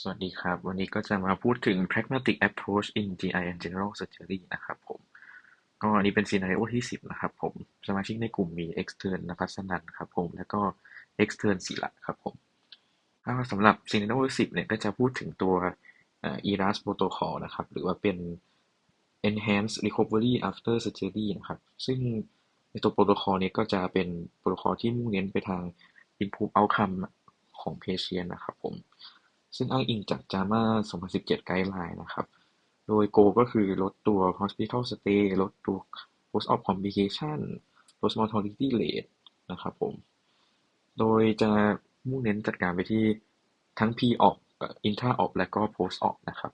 สวัสดีครับ วันนี้ก็จะมาพูดถึง pragmatic approach in GI and general surgery นะครับผม ก็อันนี้เป็น scenario ที่ 10 นะครับผม สมาชิกในกลุ่มมี extern นภัสนันครับผม แล้วก็ extern ศิละครับผมสำหรับ scenario 10 เนี่ย ก็จะพูดถึงตัว ERAS protocol นะครับ หรือว่าเป็น enhanced recovery after surgery นะครับ ซึ่งในตัวโปรโตคอลนี้ก็จะเป็นโปรโตคอลที่มุ่งเน้นไปทาง improve outcome ของ patient นะครับผม ซึ่งอ้างอิงจาก JAMA 2017 Guideline นะครับ โดย Go ก็คือลดตัว hospital stay ลดตัว Post op complication ลด mortality rate นะครับผม โดยจะมุ่งเน้นจัดการไปที่ทั้ง P ออกอินทราออและก็ post op นะครับ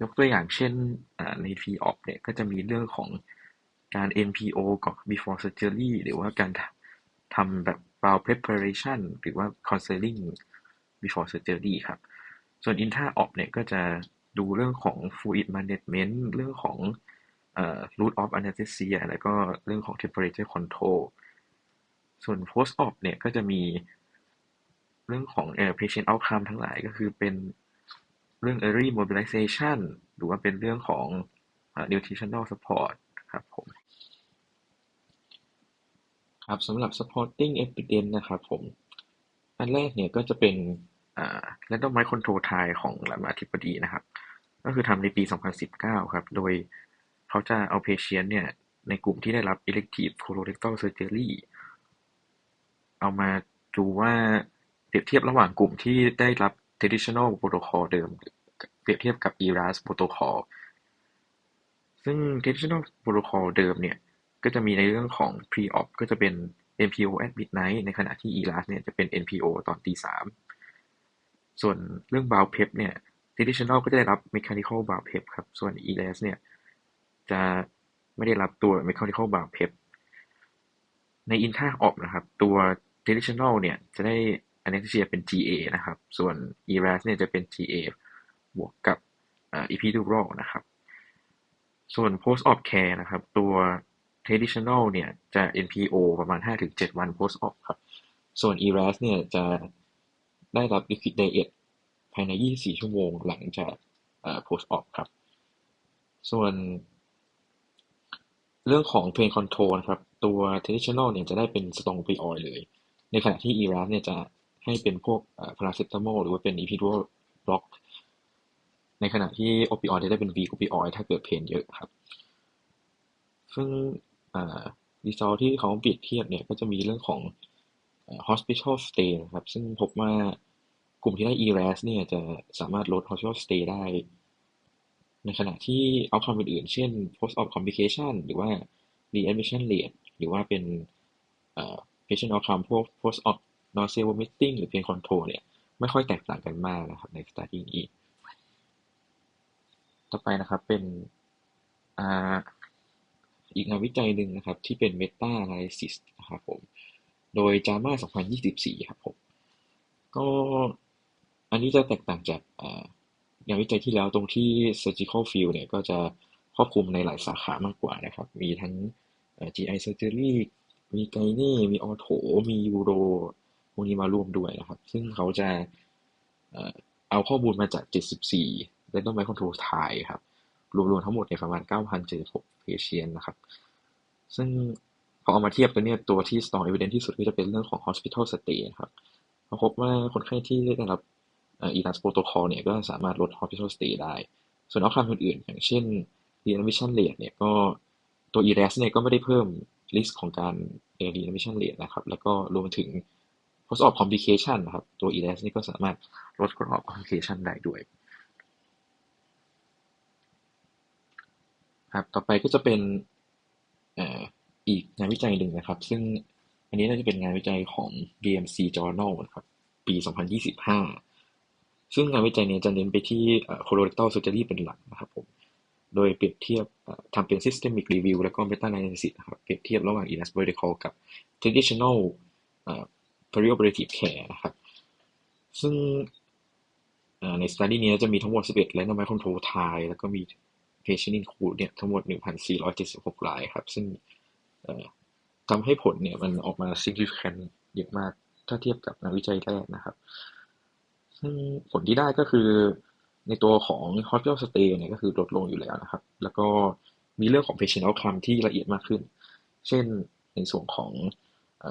ยกตัวอย่างเช่นใน P ออกเนี่ยก็จะมีเรื่องของการ NPO ก่อน before surgery หรือว่าการทำแบบ bowel preparation หรือว่า counseling before surgery ครับ ส่วน intra-op เนี่ยก็จะดูเรื่องของ fluid management เรื่องของ root of anesthesia แล้วก็เรื่องของ temperature control ส่วน post-op เนี่ยก็จะมีเรื่องของ patient outcome ทั้งหลายก็คือเป็นเรื่อง early mobilization หรือว่าเป็นเรื่องของ nutritional support ครับผมครับสำหรับ supporting evidence นะครับผม อันแรกเนี่ยก็จะเป็น randomized control trial ของรามาธิบดีนะครับ ก็คือทำในปี 2019 ครับ โดยเขาจะเอา patient เนี่ย ในกลุ่มที่ได้รับ elective colorectal surgery เอามาดูว่าเปรียบเทียบระหว่างกลุ่มที่ได้รับ traditional protocol เดิม เปรียบเทียบกับ ERAS protocol ซึ่ง traditional protocol เดิมเนี่ย ก็จะมีในเรื่องของ pre-op ก็จะเป็น NPO at midnight ในขณะที่ ERAS เนี่ยจะเป็น NPO ตอนตีสาม ส่วนเรื่อง bow PEP เนี่ย traditional ก็จะได้รับ mechanical bow PEP ครับ ส่วน ERAS เนี่ย จะไม่ได้รับตัว mechanical bow PEP ใน intra op นะครับ ตัว traditional เนี่ย จะได้ anesthesia เป็น GA นะครับ ส่วน ERAS เนี่ยจะเป็น GA บวกกับ epidural นะครับ ส่วน post op care นะครับ ตัว traditional เนี่ยจะ NPO ประมาณ 5-7 วัน post op ครับ ส่วน ERAS เนี่ยจะได้รับ liquid diet ภายใน 24 ชั่วโมงหลังจาก post op ครับ ส่วนเรื่องของ pain control นะครับ ตัว traditional เนี่ยจะได้เป็น strong opioid เลย ในขณะที่ ERAS เนี่ยจะให้เป็นพวก paracetamol หรือว่าเป็น epidural block ในขณะที่ opioid จะได้เป็น weak opioid ถ้าเกิดเพนเยอะครับ ซึ่งรีซอลที่เขาเปรียบเทียบเนี่ยก็จะมีเรื่องของ hospital stay นะครับ ซึ่งพบว่า กลุ่มที่ได้ ERAS เนี่ยจะสามารถลด hospital stay ได้ ในขณะที่ outcome อื่นๆ เช่น post op complication หรือว่า readmission rate หรือว่าเป็น patient outcome พวก post op nausea vomiting หรือ pain control เนี่ย ไม่ค่อยแตกต่างกันมากนะครับใน study นี้ต่อไปนะครับเป็นอีกงานวิจัยหนึ่งนะครับ ที่เป็น meta analysis นะครับผม โดย JAMA 2024 ครับผม ก็ อันนี้จะแตกต่างจากงานวิจัยที่แล้วตรงที่ surgical field เนี่ยก็จะครอบคลุมในหลายสาขามากกว่านะครับ มีทั้ง GI surgery มีไกนี่มีออโถ มียูโรพวกนี้มาร่วมด้วยนะครับ ซึ่งเขาจะเอาข้อมูลมาจาก 74 randomized control t r i ครับ รวมๆทั้งหมดในประมาณ 9,076 patient นะครับ ซึ่งพอเอามาเทียบกันเนี่ยตัวที่ strong evidence ที่สุดก็จะเป็นเรื่องของ hospital stay ครับเขาพบว่าคนไข้ที่ได้รับ อีลัสโปรโตคอลเนี่ยก็สามารถลด hospital stay ได้ ส่วนเอาคำอื่นๆ อย่างเช่น readmission rate เนี่ยก็ตัว ERAS เนี่ยก็ไม่ได้เพิ่ม risk ของการ readmission rate นะครับ แล้วก็รวมถึง post op complication นะครับ ตัว ERAS นี่ก็สามารถลด post op complication ได้ด้วยครับต่อไปก็จะเป็นอีกงานวิจัยหนึ่งนะครับ ซึ่งอันนี้น่าจะเป็นงานวิจัยของ BMC Journal นะครับ ปี 2025 ซึ่งงานวิจัยนี้จะเน้นไปที่ colorectal surgery เป็นหลักนะครับผมโดยเปรียบเทียบทำเป็น systemic review แล้วก็ meta analysis นะครับเปรียบเทียบระหว่าง ERAS protocol กับ traditional perioperative care นะครับซึ่งใน study นี้จะมีทั้งหมด 11 randomized control trial แล้วก็มี patient include เนี่ยทั้งหมด 1,476รายครับ ซึ่งทำให้ผลเนี่ยมันออกมา significant เยอะมาก ถ้าเทียบกับงานวิจัยแรกนะครับ ซึ่งผลที่ได้ก็คือในตัวของ hospital stay เนี่ยก็คือลดลงอยู่แล้วนะครับ แล้วก็มีเรื่องของ patient outcome ที่ละเอียดมากขึ้น เช่นในส่วนของอ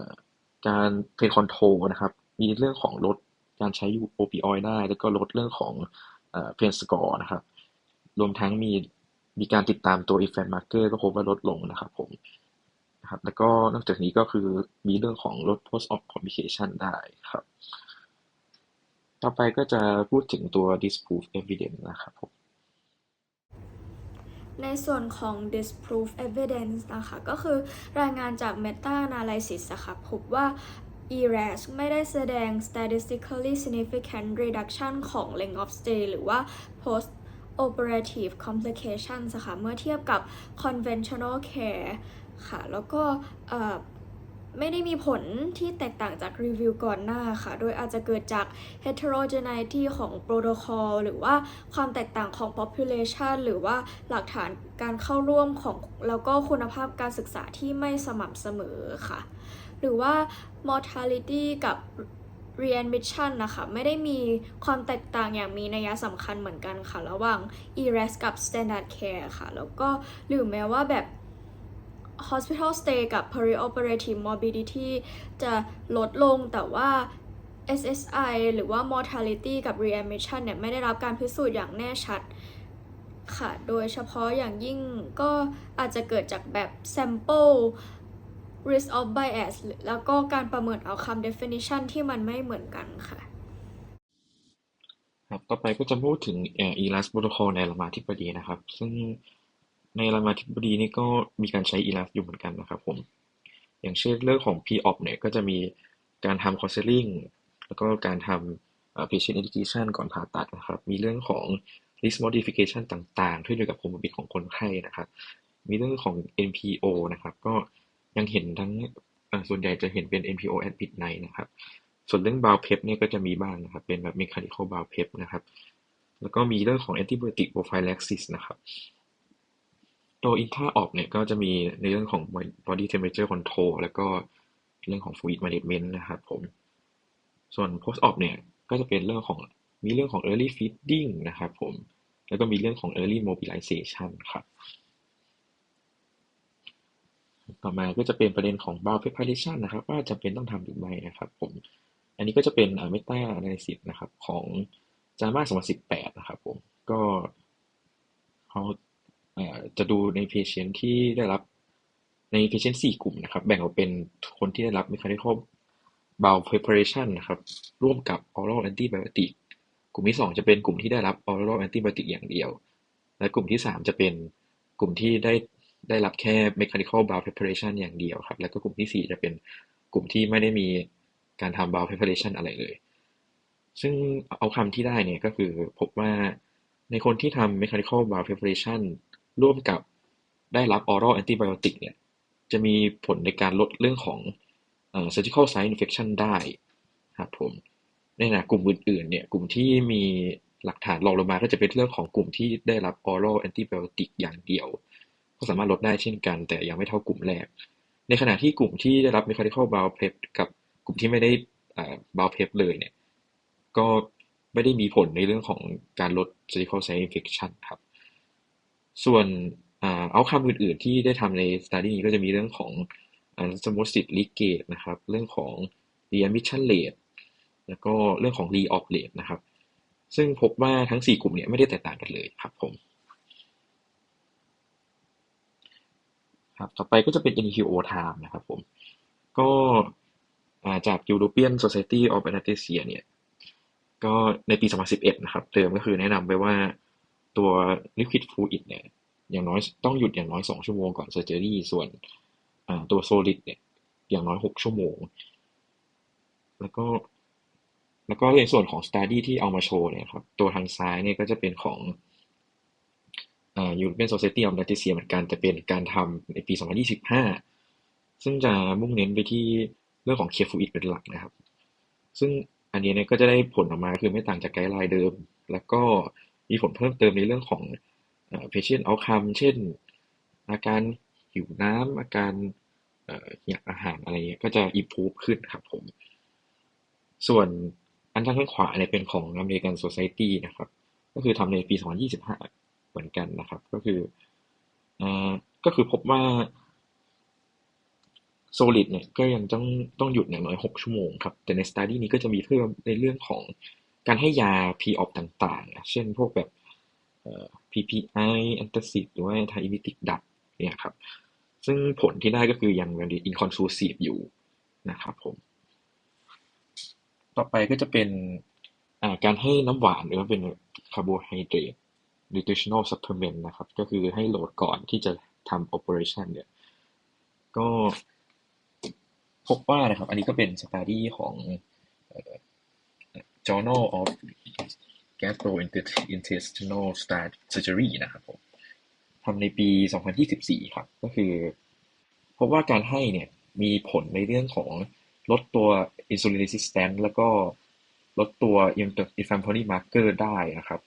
การ pain control นะครับ มีเรื่องของลดการใช้ opioid ได้ แล้วก็ลดเรื่องของเอ่อ pain score นะครับ รวมทั้งมีมีการติดตามตัว effect marker ก็พบว่าลดลงนะครับผมนะครับ แล้วก็นอกจากนี้ก็คือมีเรื่องของลด post op complication ได้ครับ ต่อไปก็จะพูดถึงตัว disprove evidence นะครับผมในส่วนของ disprove evidence นะคะ ก็คือรายงานจาก meta analysis นะคะพบว่า ERAS ไม่ได้แสดง statistically significant reduction ของ length of stay หรือว่า post operative complications นะคะเมื่อเทียบกับ conventional care ค่ะ แล้วก็ ไม่ได้มีผลที่แตกต่างจากรีวิวก่อนหน้าค่ะ โดยอาจจะเกิดจาก heterogeneity ของโปรโตคอลหรือว่าความแตกต่างของ population หรือว่าหลักฐานการเข้าร่วมของแล้วก็คุณภาพการศึกษาที่ไม่สม่ำเสมอค่ะ หรือว่า mortality กับ readmission นะคะ ไม่ได้มีความแตกต่างอย่างมีนัยสำคัญเหมือนกันค่ะ ระหว่าง ERAS กับ standard care ค่ะ แล้วก็หรือแม้ว่าแบบ hospital stay กับ perioperative morbidity จะลดลงแต่ว่า SSI หรือว่า mortality กับ readmission เนี่ย ไม่ได้รับการพิสูจน์อย่างแน่ชัดค่ะ โดยเฉพาะอย่างยิ่งก็อาจจะเกิดจากแบบ sample risk of bias แล้วก็การประเมิน outcome definition ที่มันไม่เหมือนกันค่ะครับต่อไปก็จะพูดถึงเอ่อ ELAS protocol ในรามาธิบดีนะครับ ซึ่ง ในรามาธิบดีนี่ก็มีการใช้ ELAS อยู่เหมือนกันนะครับผม อย่างเช่นเรื่องของ P-OP เนี่ยก็จะมีการทำ counseling แล้วก็การทำเอ่อ patient education ก่อนผ่าตัดนะครับ มีเรื่องของ risk modification ต่างๆขึ้นอยู่กับ comorbid ของคนไข้นะครับ มีเรื่องของ NPO นะครับ ก็ยังเห็นทั้งส่วนใหญ่จะเห็นเป็น NPO admit night นะครับ ส่วนเรื่อง bowel pep เนี่ยก็จะมีบ้างนะครับ เป็นแบบ mechanical bowel pep นะครับ แล้วก็มีเรื่องของ antibiotic prophylaxis นะครับ ตัว intra op เนี่ยก็จะมีในเรื่องของ body temperature control แล้วก็เรื่องของ fluid management นะครับผม ส่วน post op เนี่ยก็จะเป็นเรื่องของมีเรื่องของ early feeding นะครับผม แล้วก็มีเรื่องของ early mobilization ครับ ต่อมาก็จะเป็นประเด็นของ bowel preparation นะครับ ว่าจำเป็นต้องทำหรือไม่นะครับผม อันนี้ก็จะเป็นอ่า meta analysis นะครับของ JAMA 2018 นะครับผม ก็เขา จะดูใน patient ที่ได้รับใน patient 4 กลุ่มนะครับ แบ่งออกเป็นคนที่ได้รับ mechanical bowel preparation นะครับ ร่วมกับ oral antibiotic กลุ่มที่ 2 จะเป็นกลุ่มที่ได้รับ oral antibiotic อย่างเดียว และกลุ่มที่ 3 จะเป็นกลุ่มที่ได้ได้รับแค่ mechanical bowel preparation อย่างเดียวครับ แล้วก็กลุ่มที่ 4 จะเป็นกลุ่มที่ไม่ได้มีการทำ bowel preparation อะไรเลย ซึ่งเอาคำที่ได้เนี่ยก็คือพบว่าในคนที่ทำ mechanical bowel preparation ร่วมกับได้รับ oral antibiotic เนี่ย จะมีผลในการลดเรื่องของเอ่อ surgical site infection ได้ครับผมในขณะกลุ่มอื่นๆเนี่ยกลุ่มที่มีหลักฐานรองลงมาก็จะเป็นเรื่องของกลุ่มที่ได้รับ oral antibiotic อย่างเดียว ก็สามารถลดได้เช่นกัน แต่ยังไม่เท่ากลุ่มแรก ในขณะที่กลุ่มที่ได้รับ mechanical bowel prep กับกลุ่มที่ไม่ได้เอ่อ bowel prep เลยเนี่ย ก็ไม่ได้มีผลในเรื่องของการลด surgical site infection ครับ ส่วนเอาคำอื่น ๆ ที่ได้ทำใน study นี้ก็จะมีเรื่องของอ่า osmosis leakage นะครับ เรื่องของ readmission rate แล้วก็เรื่องของ re-op rate นะครับ ซึ่งพบว่าทั้ง 4 กลุ่มเนี่ยไม่ได้แตกต่างกันเลยครับผมครับต่อไปก็จะเป็น NQO time นะครับผม ก็าจาก European Society of Anesthesia เนี่ย ก็ในปี 2011 นะครับเดิมก็คือแนะนำไว้ว่า ตัว liquid fluid เนี่ยอย่างน้อยต้องหยุดอย่างน้อย 2 ชั่วโมงก่อน surgery ส่วนตัว solid เนี่ยอย่างน้อย 6 ชั่วโมง แล้วก็แล้วก็ในส่วนของ study ที่เอามาโชว์เนี่ยครับตัวทางซ้ายเนี่ยก็จะเป็นของอ่า European Society of Anesthesia เหมือนกันแต่เป็นการทำในปี 2025 ซึ่งจะมุ่งเน้นไปที่เรื่องของ care fluid เป็นหลักนะครับ ซึ่งอันนี้เนี่ยก็จะได้ผลออกมาคือไม่ต่างจากไกด์ไลน์เดิม แล้วก็ มีผลเพิ่มเติมในเรื่องของเอ่อ patient outcome เช่น อาการหิวน้ำอาการอยากอาหารอะไรเงี้ยก็จะ improve ขึ้นครับผม ส่วนอันด้านข้างขวาเนี่ยเป็นของ American Society นะครับ ก็คือทำในปี 2025 เหมือนกันนะครับ ก็คืออก็คือพบว่า Solid เนี่ยก็ยังต้องต้องหยุดอย่างน้อย 6 ชั่วโมงครับ แต่ใน study นี้ก็จะมีเพิ่มในเรื่องของ การให้ยา pre-op ต่างๆ เช่นพวกแบบเอ่อ PPI antacid หรือว่า anti-emetic ดับเนี่ยครับ ซึ่งผลที่ได้ก็คือยัง very inconclusive อยู่นะครับผม ต่อไปก็จะเป็นการให้น้ำหวานหรือว่าเป็น carbohydrate nutritional supplement นะครับ ก็คือให้โหลดก่อนที่จะทำ operation เนี่ย ก็พบว่านะครับ อันนี้ก็เป็น study ของเอ่อ Journal of Gastrointestinal Surgery นะครับผมทำในปี 2024 ครับ ก็คือพบว่าการให้เนี่ยมีผลในเรื่องของลดตัว insulin resistance แล้วก็ลดตัว inflammatory marker ได้นะครับ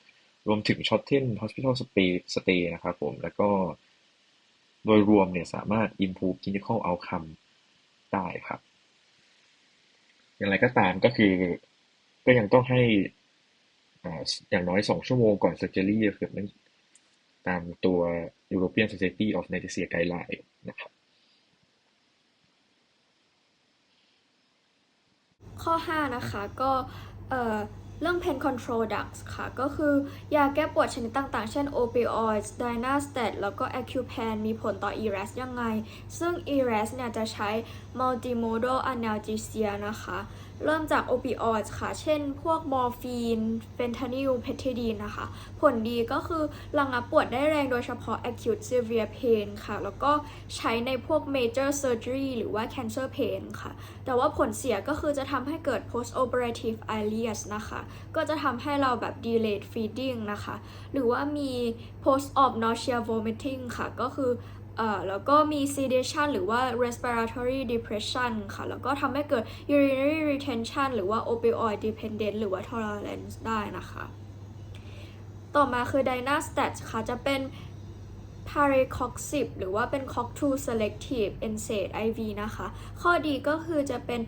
รวมถึง shorten hospital stay stay นะครับผม แล้วก็โดยรวมเนี่ยสามารถ improve clinical outcome ได้ครับ อย่างไรก็ตามก็คือ ก็ยังต้องให้อ่าอย่างน้อย 2 ชั่วโมงก่อน surgery ก็คือมันตามตัว European Society of Anesthesia Guideline นะครับ ข้อ 5 นะคะก็เอ่อเรื่อง pain control drugs ค่ะ ก็คือยาแก้ปวดชนิดต่างๆ เช่น opioids dynastat แล้วก็ acupan มีผลต่อ ERAS ยังไง ซึ่ง ERAS เนี่ยจะใช้ multimodal analgesia นะคะ เริ่มจาก opioids ค่ะ เช่น พวกมอร์ฟีน เฟนทานิล เพทิดีนนะคะ ผลดีก็คือระงับปวดได้แรงโดยเฉพาะ acute severe pain ค่ะ แล้วก็ใช้ในพวก major surgery หรือว่า cancer pain ค่ะ แต่ว่าผลเสียก็คือจะทำให้เกิด post operative ileus นะคะ ก็จะทำให้เราแบบ delayed feeding นะคะ หรือว่ามี post op nausea vomiting ค่ะ ก็คือ เอ่อแล้วก็มี sedation หรือว่า respiratory depression ค่ะ แล้วก็ทำให้เกิด urinary retention หรือว่า opioid dependent หรือว่า tolerance ได้นะคะ ต่อมาคือ dynastat ค่ะ จะเป็น paracoxib หรือว่าเป็น cox2 selective NSAID IV นะคะ ข้อดีก็คือจะเป็น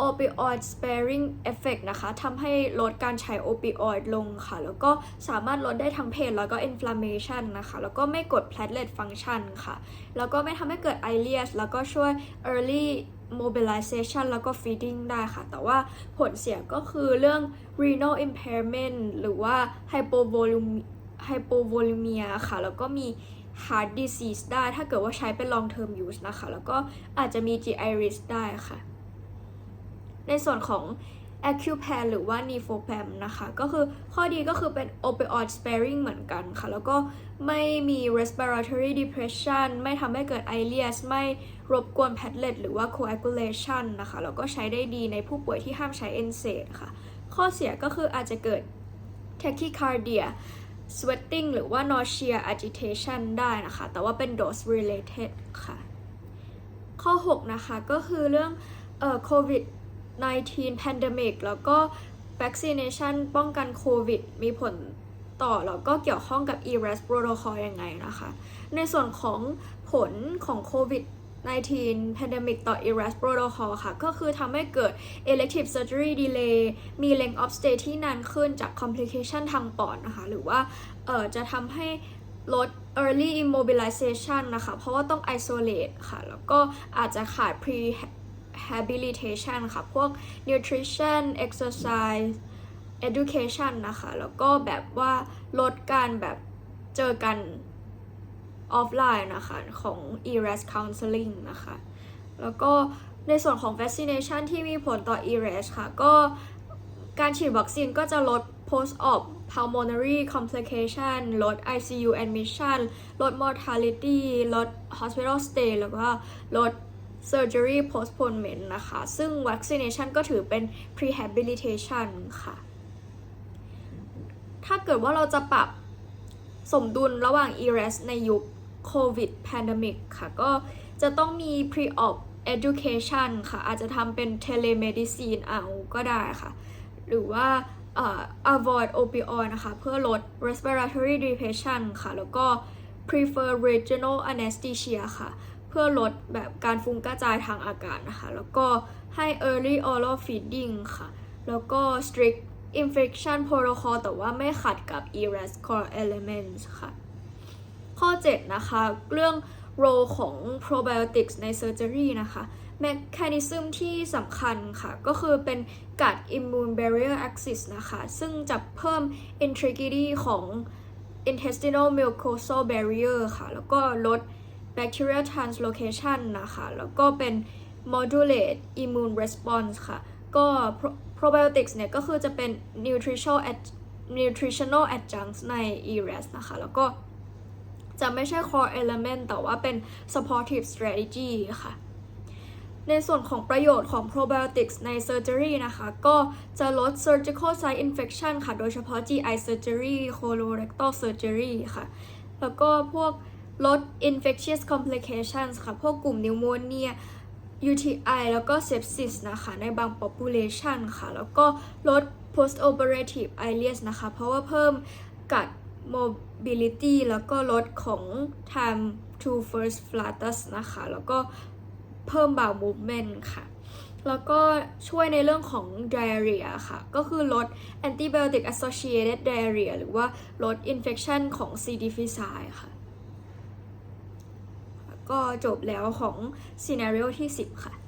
โ opioid sparing effect นะคะทำให้ลดการใช้โอปิออยดลงค่ะ แล้วก็สามารถลดได้ทั้งเพนแล้วก็ inflammation นะคะ แล้วก็ไม่กด platelet function ค่ะ แล้วก็ไม่ทำให้เกิด i l e a s แล้วก็ช่วย early mobilization แล้วก็ feeding ได้ค่ะ แต่ว่าผลเสียก็คือเรื่อง renal impairment หรือว่า hypovolemia ค่ะ แล้วก็มี heart disease ได้ ถ้าเกิดว่าใช้เป็น long term use นะคะ แล้วก็อาจจะมี GI risk ได้ค่ะ ในส่วนของ acupan หรือว่า nifopam นะคะ ก็คือข้อดีก็คือเป็น opioid sparing เหมือนกันค่ะ แล้วก็ไม่มี respiratory depression ไม่ทำให้เกิด ileus ไม่รบกวน platelet หรือว่า coagulation นะคะ แล้วก็ใช้ได้ดีในผู้ป่วยที่ห้ามใช้ NSAID ค่ะ ข้อเสียก็คืออาจจะเกิด tachycardia sweating หรือว่า nausea agitation ได้นะคะ แต่ว่าเป็น dose related ค่ะ ข้อ 6 นะคะ ก็คือเรื่องเอ่อ COVID 19 pandemic แล้วก็ vaccination ป้องกันโควิด มีผลต่อแล้วก็เกี่ยวข้องกับ ERAS protocol ยังไงนะคะ ในส่วนของผลของโควิด19 pandemic ต่อ ERAS protocol ค่ะ ก็คือทำให้เกิด elective surgery delay มี length of stay ที่นานขึ้นจาก complication ทางปอดนะคะ หรือว่าเออจะทำให้ลด early immobilization นะคะ เพราะว่าต้อง isolate ค่ะ แล้วก็อาจจะขาด pre rehabilitation ค่ะ พวก nutrition exercise education นะคะ แล้วก็แบบว่าลดการแบบเจอกันออฟไลน์นะคะ ของ ERAS counseling นะคะ แล้วก็ในส่วนของ vaccination ที่มีผลต่อ ERAS ค่ะ ก็การฉีดวัคซีนก็จะลด post op pulmonary complication ลด ICU admission ลด mortality ลด hospital stay แล้วก็ลด surgery postponement นะคะ ซึ่ง vaccination ก็ถือเป็น prehabilitation ค่ะ ถ้าเกิดว่าเราจะปรับสมดุลระหว่าง ERAS ในยุค COVID pandemic ค่ะ ก็จะต้องมี pre-op education ค่ะ อาจจะทำเป็น telemedicine เอาก็ได้ค่ะ หรือว่า avoid opioid นะคะ เพื่อลด respiratory depression ค่ะ แล้วก็ prefer regional anesthesia ค่ะ เพื่อลดแบบการฟุ้งกระจายทางอากาศนะคะ แล้วก็ให้ early oral feeding ค่ะ แล้วก็ strict infection protocol แต่ว่าไม่ขัดกับ ERAS core elements ค่ะ ข้อ 7 นะคะ เรื่อง role ของ probiotics ใน surgery นะคะ mechanism ที่สำคัญค่ะ ก็คือเป็นกัด immune barrier axis นะคะ ซึ่งจะเพิ่ม integrity ของ intestinal mucosal barrier ค่ะ แล้วก็ลด bacterial translocation นะคะ แล้วก็เป็น modulate immune response ค่ะ ก็ probiotics เนี่ย ก็คือจะเป็น nutritional ad- nutritional adjuncts ใน ERAS นะคะ แล้วก็จะไม่ใช่ core element แต่ว่าเป็น supportive strategy ค่ะ ในส่วนของประโยชน์ของ probiotics ใน surgery นะคะ ก็จะลด surgical site infection ค่ะ โดยเฉพาะ GI surgery colorectal surgery ค่ะ แล้วก็พวก ลด infectious complications ค่ะ พวกกลุ่มนิวโมเนีย UTI แล้วก็ sepsis นะคะ ในบาง population ค่ะ แล้วก็ลด post operative ileus นะคะ เพราะว่าเพิ่มกัด mobility แล้วก็ลดของ time to first flatus นะคะ แล้วก็เพิ่ม bowel movement ค่ะ แล้วก็ช่วยในเรื่องของ diarrhea ค่ะ ก็คือลด antibiotic associated diarrhea หรือว่าลด infection ของ C. difficile ค่ะ ก็จบแล้วของซีนารีโอที่ 10 ค่ะ